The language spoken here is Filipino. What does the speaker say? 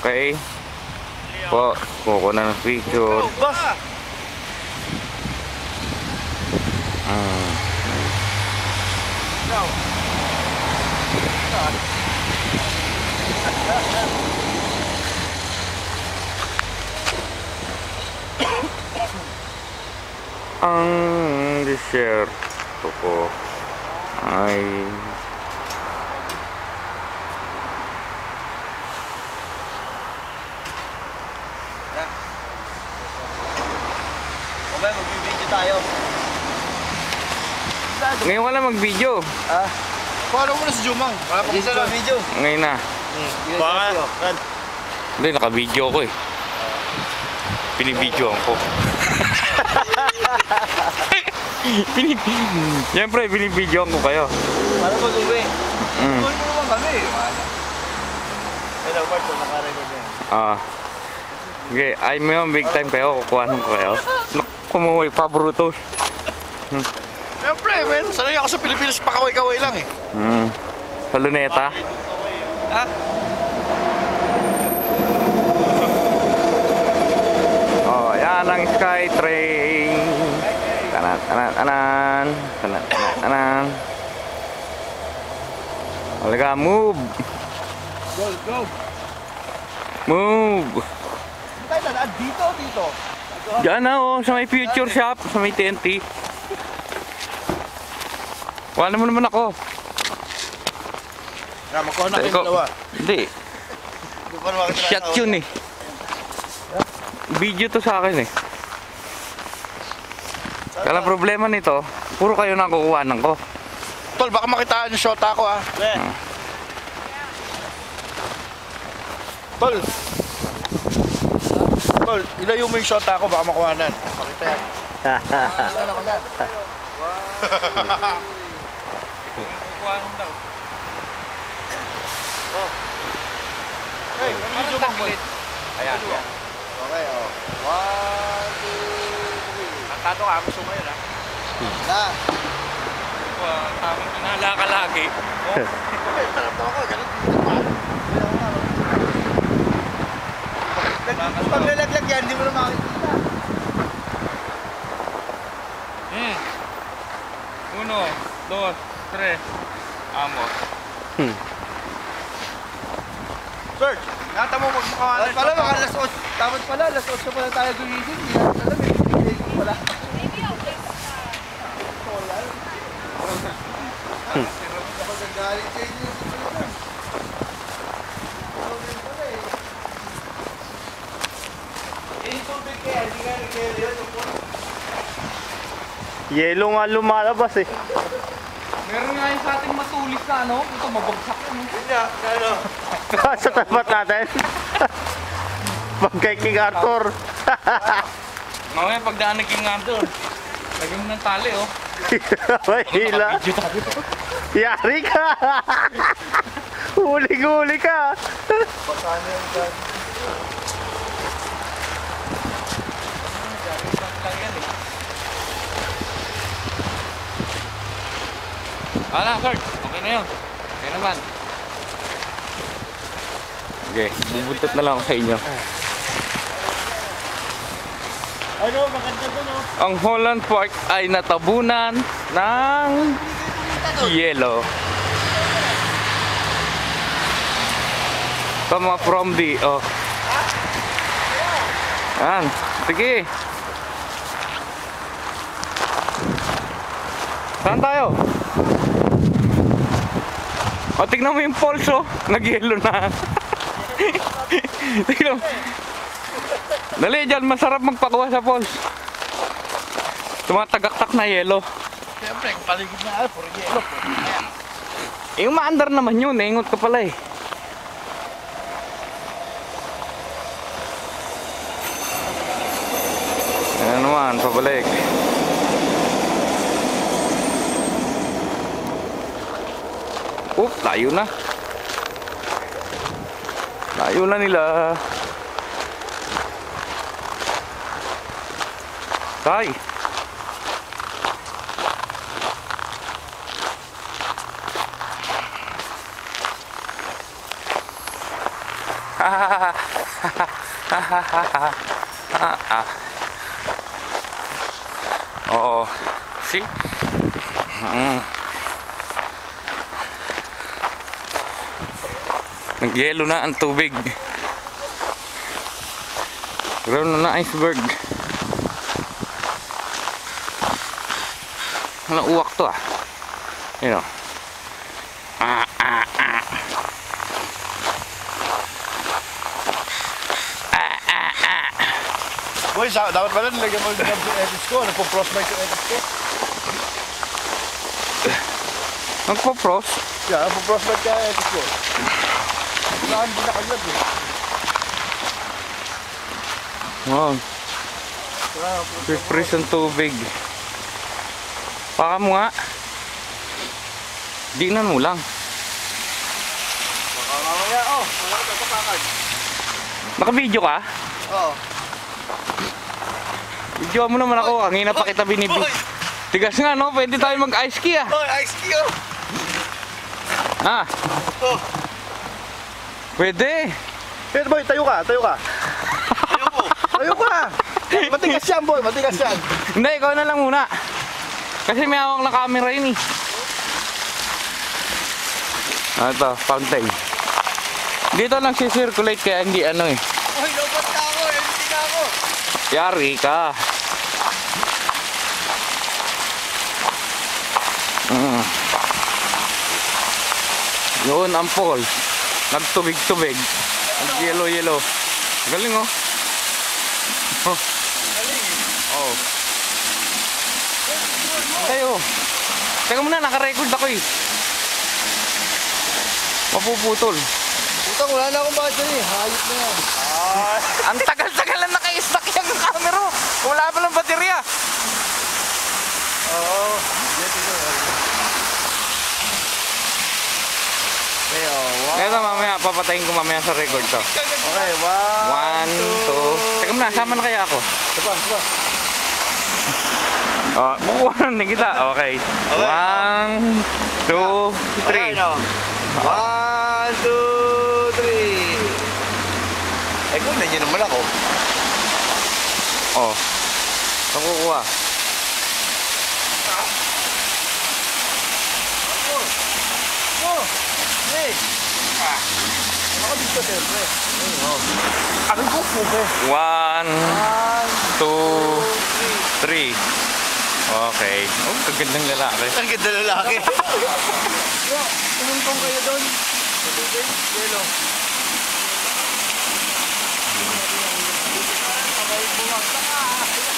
Okay. Po, kuko na ng picture. Boss! Mm. Ang desierto ko ay tayo. ngayon ka lang mag-video. Ah, Paano mo na si Jumang? Wala pa dito na video. Ngayon na. Baka, Ran, Hindi, naka-video ko eh. Pinibidyoan ko. Pinib... Siyempre, binibidyoan ko kayo. Para mag-uwi. Mm. Tuloy mo naman kami. Hello, Bart. Nakarecord na yan. Ah. Okay, ay mo yung big time kayo, kukuhanan ko kayo. Kumuhay pa, Brutus. Siyempre, men. Sanay ako sa Pilipinas, pakaway-kaway lang eh. Hmm. Sa luneta. Ha? Oh, yan ang Skytrain. Tanan, tanan, tanan. Tanan, tanan, tanan. Halika, move. Go, go. Move. Tayo dito, dito. Diyan na oh, sa may future shop, sa may TNT. Wala mo naman ako. Nga, magkuha na kayong dalawa. Hindi, shot yun eh. Video to sa akin eh. Kala problema nito, puro kayo nakukuhanan ko. Tol, baka makitaan yung shot ako ah. Be. Tol. Tol, ilayo mo yung shot ako, baka makuhanan. Pakita yan. Hey, ano yung Jumang boy? Ayan. Okay, oh. One, two, three. Tato ka, gusto mo yun ha? Na. Tamang pinala ka lagi. Okay, tarap na ako. Ganun. Pag yan, hindi mo na makikita. Hmm. Uno, dos, tres. Amo. Search. Nata mo kawalan. Dapat pala, mga alas 8. Dapat pala, alas 8 pala tayo gumising. Hindi natin alam, bibigay ko pala. Ako nagalit sa inyo. Eh, yung tubig kaya, hindi nga nag-carry yun. Yelo nga lumalabas eh. Meron nga yung sa ating matulis na ano, ito mabagsak yan. Hindi, ano. sa tapat natin. Pag kay King Arthur. Mamaya pagdaan ng King Arthur, lagyan mo ng tali oh. May hila. Yari ka. Huli-huli ka. Paano yung dyan? lang yan eh. Wala, Kurt. Okay na yun. Okay naman. Okay, bubuntot na lang ako sa inyo. Ano, maganda to, no? Ang Holland Park ay natabunan ng yelo. Tama from the, oh. Yan, sige. Saan tayo? O, tignan mo yung pulse, oh. Nag-yelo na. tignan mo. Dali, dyan. Masarap magpakuha sa pulse. Tumatagaktak na yelo. Siyempre, paligid na ah, puro yelo. Eh, umaandar naman yun. Naingot ka pala eh. Ayan naman, pabalik. Oop, layo na. Layo na nila. Tay. ah. Oo. See? Mm. Nagyelo na ang tubig. Ground na na iceberg. Ano uwak to ah. Yun o. Ah, ah, ah. Boy, sa, dapat pala nilagyan mo yung yung edits ko. Nagpo-frostbite yung edits ko. Nagpo-pros. Yeah, nagpo-frostbite kaya edits ko. Kailangan din nakagloves eh. Wow. Freeze ang tubig. Paka mo nga. Dinan mo lang. Baka mamaya, oh. Wala ka tapakakad. Naka-video ka? Oo. Video mo naman ako. Kanina pa kita binibig. Tigas nga no, pwede tayo mag-ice ski ah. Hoy, ice ski oh! Ah, Oh, pwede. Pero boy, tayo ka, tayo ka. Tayo mo. Tayo ka. Matigas yan boy, matigas yan. Hindi, ikaw na lang muna. Kasi may hawak na camera yun eh. Ah, ito, fountain. Dito lang si-circulate kaya hindi ano eh. Hoy, lobot na ako, empty na ako. Yari ka. Mm. Yun ang falls. Nagtubig-tubig. Nag-yellow-yellow. Galing oh. Oh. Oh. Tayo. Teka muna, naka-record ako eh. Mapuputol. Puta, wala na akong battery. Hayop na yan. Ang tagal-tagal na naka-stack yung camera. Wala pa lang baterya. Oo. Okay, oh. One. Ito mamaya, papatayin ko mamaya sa record to. Okay, one. One, two. Teka muna, sama na kaya ako. Diba, diba? Oh, bukuha na kita. Okay. One, two, three. Okay, no. One, two, three. Eh, kung nandiyan naman ako. Oh. Nakukuha. Oh, hey. Ah. Ako dito, siyempre. Ano po po, be? One, two, three. Okay. Oh, kagandang lalaki. Ang ganda lalaki. Bro, tumuntong kayo doon. Sa tubig, yelo. Sabay bumagsak ka.